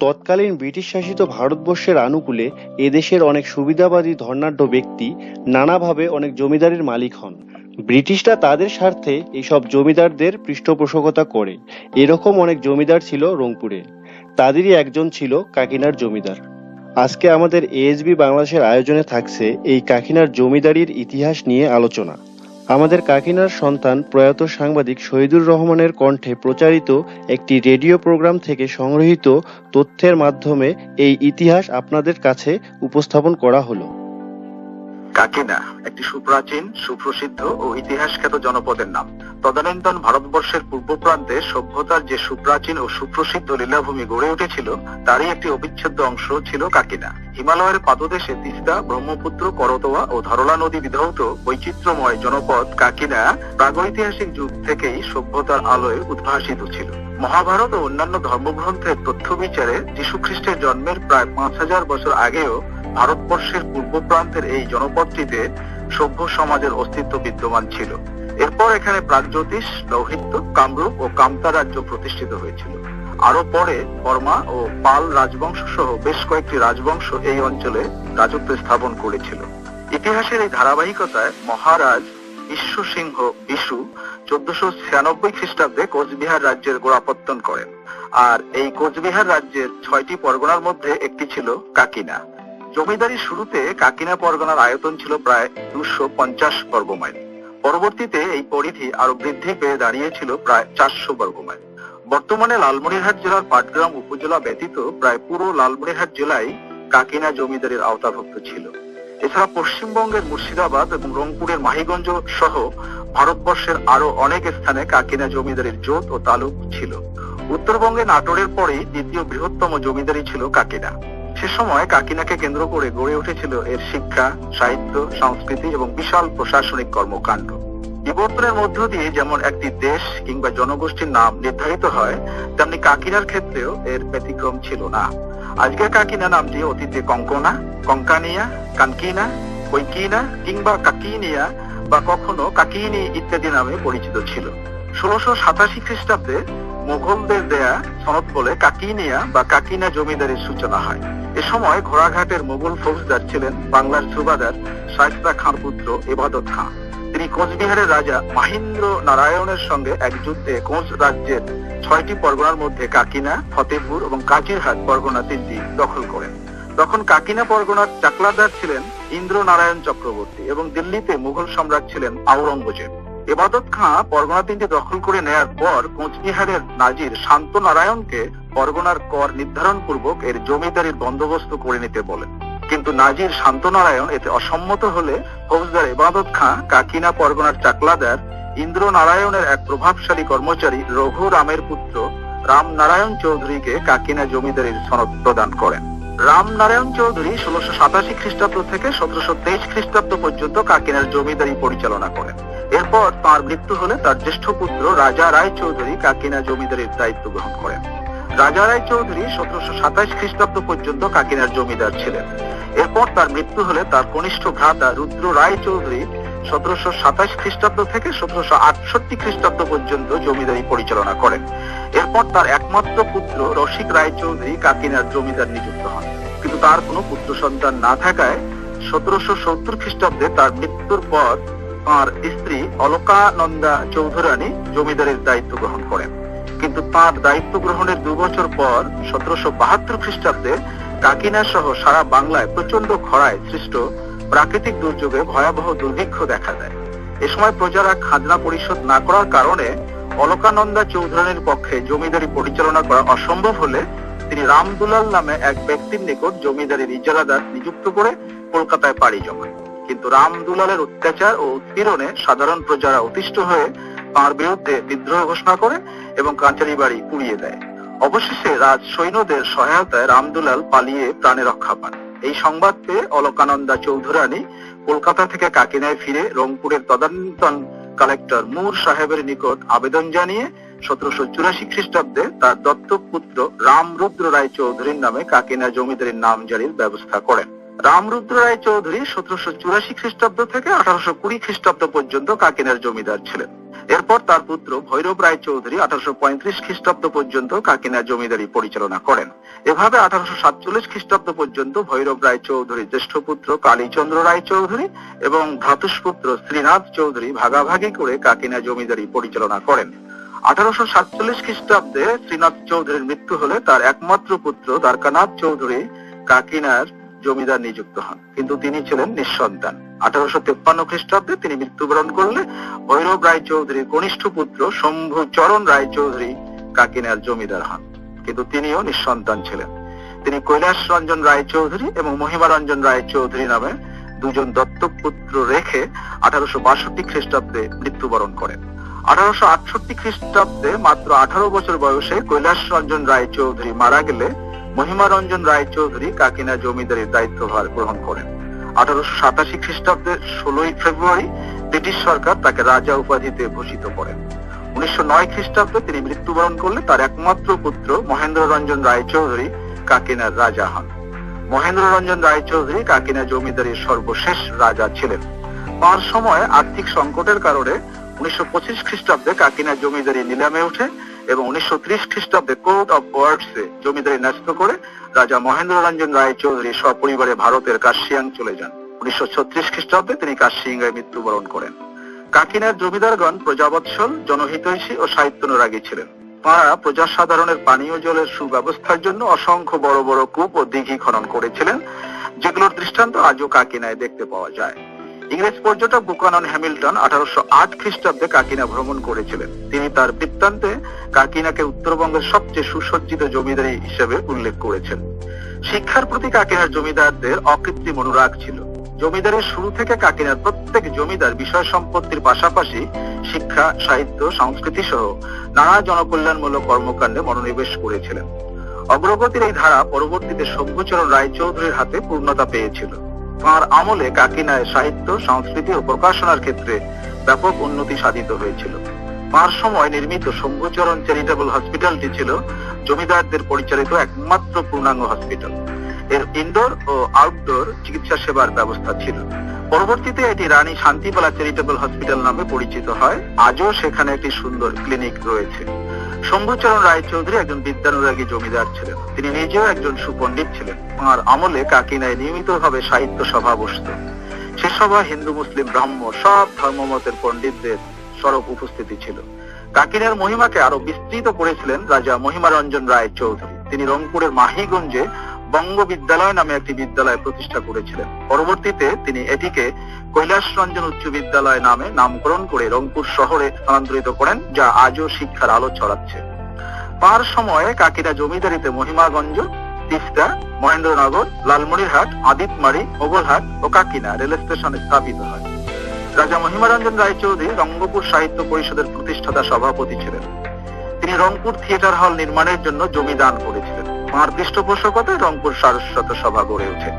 তৎকালীন ব্রিটিশ শাসিত ভারতবর্ষের আনুকূলে এদেশের অনেক সুবিধাবাদী ধনাঢ্য ব্যক্তি নানাভাবে অনেক জমিদারির মালিক হন। ব্রিটিশরা তাদের স্বার্থে এইসব জমিদারদের পৃষ্ঠপোষকতা করে। এরকম অনেক জমিদার ছিল রংপুরে। তাদেরই একজন ছিল কাকিনার জমিদার। আজকে আমাদের এএসবি বাংলাদেশের আয়োজনে থাকছে এই কাকিনার জমিদারির ইতিহাস নিয়ে আলোচনা। আমাদের কাকিনার সন্তান প্রয়াত সাংবাদিক শহীদুর রহমানের কণ্ঠে প্রচারিত একটি রেডিও প্রোগ্রাম থেকে সংগৃহীত তথ্যের মাধ্যমে এই ইতিহাস আপনাদের কাছে উপস্থাপন করা হলো। কাকিনা, একটি সুপ্রাচীন, সুপ্রসিদ্ধ ও ইতিহাসখ্যাত জনপদের নাম। তদানীন্তন ভারতবর্ষের পূর্ব প্রান্তে সভ্যতার যে সুপ্রাচীন ও সুপ্রসিদ্ধ লীলাভূমি গড়ে উঠেছিল, তারই একটি অবিচ্ছেদ্য অংশ ছিল কাকিনা। হিমালয়ের পাদদেশে তিস্তা, ব্রহ্মপুত্র, করতোয়া ও ধরলা নদী বিধৌত বৈচিত্র্যময় জনপদ কাকিনা প্রাগৈতিহাসিক যুগ থেকেই সভ্যতার আলোয় উদ্ভাসিত ছিল। মহাভারত ও অন্যান্য ধর্মগ্রন্থের তথ্য বিচারে যীশু খ্রিস্টের জন্মের প্রায় পাঁচ হাজার বছর আগেও ভারতবর্ষের পূর্ব প্রান্তের এই জনপদটিতে সভ্য সমাজের অস্তিত্ব বিদ্যমান ছিল। এরপর এখানে প্রাগজ্যোতিষ লৌহিত্য, কামরূপ ও কামতা রাজ্য প্রতিষ্ঠিত হয়েছিল। আরও পরে বর্মা ও পাল রাজবংশ সহ বেশ কয়েকটি রাজবংশ এই অঞ্চলে রাজত্ব স্থাপন করেছিল। ইতিহাসের এই ধারাবাহিকতায় মহারাজ বিশ্ব সিংহ বিশু চোদ্দশো ছিয়ানব্বই খ্রিস্টাব্দে কোচবিহার রাজ্যের গোড়াপত্তন করেন। আর এই কোচবিহার রাজ্যের ছয়টি পরগনার মধ্যে একটি ছিল কাকিনা। জমিদারির শুরুতে কাকিনা পরগনার আয়তন ছিল প্রায় দুশো পঞ্চাশ বর্গমাইল। পরবর্তীতে এই পরিধি আরও বৃদ্ধি পেয়ে দাঁড়িয়েছিল প্রায় চারশো বর্গমাইল। বর্তমানে লালমনিরহাট জেলার পাটগ্রাম উপজেলা ব্যতীত প্রায় পুরো লালমনিরহাট জেলায় কাকিনা জমিদারির আওতাভুক্ত ছিল। এছাড়া পশ্চিমবঙ্গের মুর্শিদাবাদ এবং রংপুরের মাহিগঞ্জ সহ ভারতবর্ষের আরও অনেক স্থানে কাকিনা জমিদারির জোট ও তালুক ছিল। উত্তরবঙ্গে নাটোরের পরেই দ্বিতীয় বৃহত্তম জমিদারি ছিল কাকিনা। সে সময় কাকিনাকে কেন্দ্র করে গড়ে উঠেছিল এর শিক্ষা, সাহিত্য, সংস্কৃতি এবং বিশাল প্রশাসনিক কর্মকাণ্ড। বিবর্তনের মধ্য দিয়ে যেমন একটি দেশ কিংবা জনগোষ্ঠীর নাম নির্ধারিত হয়, তেমনি কাকিনার ক্ষেত্রেও এর ব্যতিক্রম ছিল না। আজকের কাকিনা নামটি অতীতে কঙ্কনা, কঙ্কানিয়া, কানকিনা, কৈকিনা কিংবা কাকিনিয়া বা কখনো কাকিনি ইত্যাদি নামে পরিচিত ছিল। ষোলশো সাতাশি খ্রিস্টাব্দে মুঘলদের দেয়া সনদ বলে কাকিনিয়া বা কাকিনা জমিদারির সূচনা হয়। এ সময় ঘোড়াঘাটের মুঘল ফৌজদার ছিলেন বাংলার সুবাদার শায়স্তা খান পুত্র এবাদত খাঁ তিনি কোচবিহারের রাজা মাহিন্দ্র নারায়ণের সঙ্গে এক যুদ্ধে কোচ রাজ্যের ছয়টি পরগনার মধ্যে কাকিনা ফতেপুর এবং কাজিরহাট পরগনা তিনটি দখল করেন। তখন কাকিনা পরগনার চাকলাদার ছিলেন ইন্দ্র নারায়ণ চক্রবর্তী এবং দিল্লিতে মুঘল সম্রাট ছিলেন আওরঙ্গজেব। এবাদত খাঁ পরগনা তিনটি দখল করে নেয়ার পর কোচবিহারের নাজির শান্ত নারায়ণকে পরগনার কর নির্ধারণ পূর্বক এর জমিদারির বন্দোবস্ত করে নিতে বলেন। কিন্তু নাজির শান্ত নারায়ণ এতে অসম্মত হলে ফৌজদার এবাদত খাঁ কাকিনা পরগনার চাকলাদার ইন্দ্র নারায়ণের এক প্রভাবশালী কর্মচারী রঘু রামের পুত্র রাম নারায়ণ চৌধুরীকে কাকিনা জমিদারির সনদ প্রদান করেন। রাম নারায়ণ চৌধুরী ষোলশো সাতাশি খ্রিস্টাব্দ থেকে সতেরোশো তেইশ খ্রিস্টাব্দ পর্যন্ত কাকিনার জমিদারি পরিচালনা করেন। এরপর তার মৃত্যু হলে তার জ্যেষ্ঠ পুত্র রাজা রায় চৌধুরী কাকিনা জমিদারির দায়িত্ব গ্রহণ করেন। রাজা রায় চৌধুরী সতেরোশো সাতাশ খ্রিস্টাব্দ পর্যন্ত কাকিনার জমিদার ছিলেন। এরপর তার মৃত্যু হলে তার কনিষ্ঠ ভ্রাতা রুদ্র রায় চৌধুরী সতেরোশো সাতাশ খ্রিস্টাব্দ থেকে সতেরোশো আটষট্টি খ্রিস্টাব্দ পর্যন্ত জমিদারি পরিচালনা করেন। এরপর তার একমাত্র পুত্র রসিক রায় চৌধুরী কাকিনার জমিদার নিযুক্ত হন। কিন্তু তার কোনো পুত্র সন্তান না থাকায় সতেরোশো সত্তর খ্রিস্টাব্দে তার মৃত্যুর পর তাঁর স্ত্রী অলকানন্দা চৌধুরানী জমিদারের দায়িত্ব গ্রহণ করেন। কিন্তু তার দায়িত্ব গ্রহণের দু বছর পর সতেরোশো বাহাত্তর খ্রিস্টাব্দে কাকিনা সহ সারা বাংলায় প্রচণ্ড খরায় সৃষ্ট প্রাকৃতিক দুর্যোগে ভয়াবহ দুর্ভিক্ষ দেখা দেয়। এ সময় প্রজারা খাজনা পরিশোধ না করার কারণে অলকানন্দা চৌধুরানীর পক্ষে জমিদারি পরিচালনা করা অসম্ভব হলে তিনি রামদুলাল নামে এক ব্যক্তির নিকট জমিদারির ইজারাদার নিযুক্ত করে কলকাতায় পাড়ি জমান। কিন্তু রাম দুলালের অত্যাচার ও উৎপীড়নে সাধারণ প্রজারা অতিষ্ঠ হয়ে তাঁর বিরুদ্ধে বিদ্রোহ ঘোষণা করে এবং কাঁচারি বাড়ি পুড়িয়ে দেয়। অবশেষে রাজ সৈন্যদের সহায়তায় রামদুলাল পালিয়ে প্রাণে রক্ষা পান। এই সংবাদ পেয়ে অলকানন্দা চৌধুরানী কলকাতা থেকে কাকিনায় ফিরে রংপুরের তদানীন্তন কালেক্টর মুর সাহেবের নিকট আবেদন জানিয়ে সতেরোশো চুরাশি খ্রিস্টাব্দে তার দত্তক পুত্র রামরুদ্র রায় চৌধুরীর নামে কাকিনা জমিদারির নাম জারির ব্যবস্থা করেন। রামরুদ্র রায় চৌধুরী সতেরোশো চুরাশি খ্রিস্টাব্দ থেকে আঠারোশো কুড়ি খ্রিস্টাব্দ পর্যন্ত কাকিনার জমিদার ছিলেন। এরপর তার পুত্র ভৈরব রায় চৌধুরী আঠারোশো পঁয়ত্রিশ খ্রিস্টাব্দ পর্যন্ত কাকিনা জমিদারি পরিচালনা করেন। এভাবে আঠারোশো সাতচল্লিশ খ্রিস্টাব্দ পর্যন্ত ভৈরব রায় চৌধুরীর জ্যেষ্ঠ পুত্র কালীচন্দ্র রায় চৌধুরী এবং ভ্রাতুষ্পুত্র শ্রীনাথ চৌধুরী ভাগাভাগি করে কাকিনা জমিদারি পরিচালনা করেন। আঠারোশো সাতচল্লিশ খ্রিস্টাব্দে শ্রীনাথ চৌধুরীর মৃত্যু হলে তার একমাত্র পুত্র দ্বারকানাথ চৌধুরী কাকিনার জমিদার নিযুক্ত হন। কিন্তু তিনি ছিলেন নিঃসন্তান। আঠারোশো তেপ্পান্ন খ্রিস্টাব্দে তিনি মৃত্যুবরণ করলে ভৈরব রায় চৌধুরীর কনিষ্ঠ পুত্র শম্ভু চরণ রায় চৌধুরী কাকিনার জমিদার হন। কিন্তু তিনিও নিঃসন্তান ছিলেন। তিনি কৈলাস রঞ্জন রায় চৌধুরী এবং মহিমা রঞ্জন রায় চৌধুরী নামে দুজন দত্তক পুত্র রেখে আঠারোশো বাষট্টি খ্রিস্টাব্দে মৃত্যুবরণ করেন। আঠারোশো আটষট্টি খ্রিস্টাব্দে মাত্র আঠারো বছর বয়সে কৈলাস রঞ্জন রায় চৌধুরী মারা গেলে মহিমা রঞ্জন রায় চৌধুরী কাকিনা জমিদারির দায়িত্বভার গ্রহণ করেন। আঠারোশো সাতাশি খ্রিস্টাব্দের ষোলোই ফেব্রুয়ারি ব্রিটিশ সরকার তাকে রাজা উপাধিতে ভূষিত করেন। উনিশশো নয় খ্রিস্টাব্দে তিনি মৃত্যুবরণ করলে তার একমাত্র পুত্র মহেন্দ্র রঞ্জন রায় চৌধুরী কাকিনার রাজা হন। মহেন্দ্র রঞ্জন রায় চৌধুরী কাকিনা জমিদারির সর্বশেষ রাজা ছিলেন। তার সময় আর্থিক সংকটের কারণে উনিশশো পঁচিশ খ্রিস্টাব্দে কাকিনা জমিদারি নিলামে ওঠে এবং উনিশশো ত্রিশ খ্রিস্টাব্দে কোর্ট অফ ওয়ার্ডসে জমিদারি ন্যস্ত করে রাজা মহেন্দ্র রঞ্জন রায় চৌধুরী সপরিবারে ভারতের কাশিয়াং চলে যান। উনিশশো ছত্রিশ খ্রিস্টাব্দে তিনি কাশিয়াঙ্গায় মৃত্যুবরণ করেন। কাকিনার জমিদারগণ প্রজাবৎসল, জনহিতৈষী ও সাহিত্যানুরাগী ছিলেন। তাঁরা প্রজাসাধারণের পানীয় জলের সুব্যবস্থার জন্য অসংখ্য বড় বড় কূপ ও দিঘি খনন করেছিলেন, যেগুলোর দৃষ্টান্ত আজও কাকিনায় দেখতে পাওয়া যায়। ইংরেজ পর্যটক বুকানন হ্যামিল্টন আঠারোশো আট খ্রিস্টাব্দে কাকিনা ভ্রমণ করেছিলেন। তিনি তার বৃত্তান্তে কাকিনাকে উত্তরবঙ্গের সবচেয়ে সুসজ্জিত জমিদারি হিসেবে উল্লেখ করেছেন। শিক্ষার প্রতি কাকিনার জমিদারদের অকৃত্রিম অনুরাগ ছিল। জমিদারের শুরু থেকে কাকিনার প্রত্যেক জমিদার বিষয় সম্পত্তির পাশাপাশি শিক্ষা, সাহিত্য, সংস্কৃতি সহ নানা জনকল্যাণমূলক কর্মকাণ্ডে মনোনিবেশ করেছিলেন। অগ্রগতির এই ধারা পরবর্তীতে শম্ভুচরণ রায়চৌধুরীর হাতে পূর্ণতা পেয়েছিল। তাঁর আমলে কাকিনায় সাহিত্য, সংস্কৃতি ও প্রকাশনার ক্ষেত্রে ব্যাপক উন্নতি সাধিত হয়েছিল। তাঁর সময় নির্মিত শম্ভুচরণ চ্যারিটেবল হসপিটালটি ছিল জমিদারদের পরিচালিত একমাত্র পূর্ণাঙ্গ হসপিটাল। এর ইনডোর ও আউটডোর চিকিৎসা সেবার ব্যবস্থা ছিল। পরবর্তীতে এটি রানী শান্তিপালা চ্যারিটেবল হসপিটাল নামে পরিচিত হয়। আজও সেখানে একটি সুন্দর ক্লিনিক রয়েছে। শম্ভুচরণ রায়চৌধুরী একজন বিদ্যানুরাগী জমিদার ছিলেন। তিনি নিজেও একজন সুপণ্ডিত ছিলেন। ওনার আমলে কাকিনায় নিয়মিতভাবে সাহিত্য সভা বসত। সে সভা হিন্দু, মুসলিম, ব্রাহ্ম, সব ধর্মমতের পণ্ডিতদের সরব উপস্থিতি ছিল। কাকিনার মহিমাকে আরও বিস্তৃত করেছিলেন রাজা মহিমারঞ্জন রায় চৌধুরী। তিনি রংপুরের মাহিগঞ্জে বঙ্গ বিদ্যালয় নামে একটি বিদ্যালয় প্রতিষ্ঠা করেছিলেন। পরবর্তীতে তিনি এটিকে কৈলাস রঞ্জন উচ্চ বিদ্যালয় নামে নামকরণ করে রংপুর শহরে স্থানান্তরিত করেন, যা আজও শিক্ষার আলো ছড়াচ্ছে। তার সময়ে কাকিনা জমিদারিতে মহিমাগঞ্জ, তিস্তা, মহেন্দ্রনগর, লালমনিরহাট, আদিতমারি, মোগলহাট ও কাকিনা রেল স্টেশন স্থাপিত হয়। রাজা মহিমারঞ্জন রায়চৌধুরী রঙ্গপুর সাহিত্য পরিষদের প্রতিষ্ঠাতা সভাপতি ছিলেন। তিনি রংপুর থিয়েটার হল নির্মাণের জন্য জমি দান করেছিলেন। তাঁর পৃষ্ঠপোষকতায় রংপুর সারস্বত সভা গড়ে ওঠে।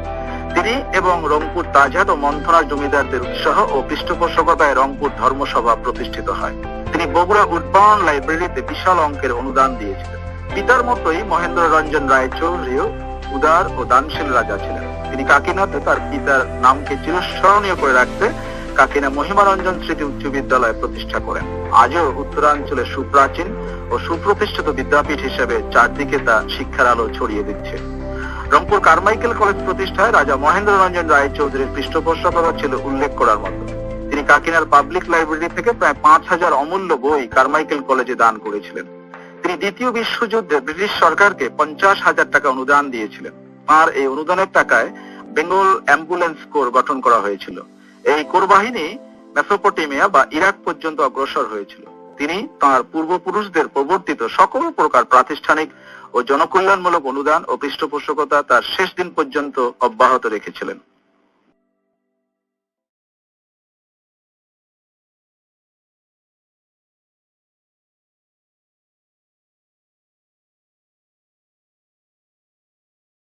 তিনি এবং রংপুর তাজহাট ও মন্থনার জমিদারদের উৎসাহ ও পৃষ্ঠপোষকতায় রংপুর ধর্মসভা প্রতিষ্ঠিত হয়। তিনি বগুড়া উদ্বায়ন লাইব্রেরিতে বিশাল অঙ্কের অনুদান দিয়েছিলেন। পিতার মতোই মহেন্দ্র রঞ্জন রায় চৌধুরীও উদার ও দানশীল রাজা ছিলেন। তিনি কাকিনাতে তার পিতার নামকে চিরস্মরণীয় করে রাখতে কাকিনা মহিমারঞ্জন স্মৃতি উচ্চ বিদ্যালয় প্রতিষ্ঠা করেন। আজও উত্তরাঞ্চলে সুপ্রাচীন ও সুপ্রতিষ্ঠিত বিদ্যাপীঠ হিসেবে চারদিকে তা শিক্ষার আলো ছড়িয়ে দিচ্ছে। রংপুর কারমাইকেল কলেজ প্রতিষ্ঠায় রাজা মহেন্দ্র রঞ্জন রায় চৌধুরীর পৃষ্ঠপোষকতা ছিল উল্লেখ করার মতো। তিনি কাকিনার পাবলিক লাইব্রেরি থেকে প্রায় পাঁচ হাজার অমূল্য বই কারমাইকেল কলেজে দান করেছিলেন। তিনি দ্বিতীয় বিশ্বযুদ্ধে ব্রিটিশ সরকারকে পঞ্চাশ হাজার টাকা অনুদান দিয়েছিলেন। তার এই অনুদানের টাকায় বেঙ্গল অ্যাম্বুলেন্স কোর গঠন করা হয়েছিল। এই কোর বাহিনী মেসোপটেমিয়া বা ইরাক পর্যন্ত অগ্রসর হয়েছিল। তিনি তাঁর পূর্বপুরুষদের প্রবর্তিত সকল প্রকার প্রাতিষ্ঠানিক ও জনকল্যাণমূলক অনুদান ও পৃষ্ঠপোষকতা তার শেষ দিন পর্যন্ত অব্যাহত রেখেছিলেন।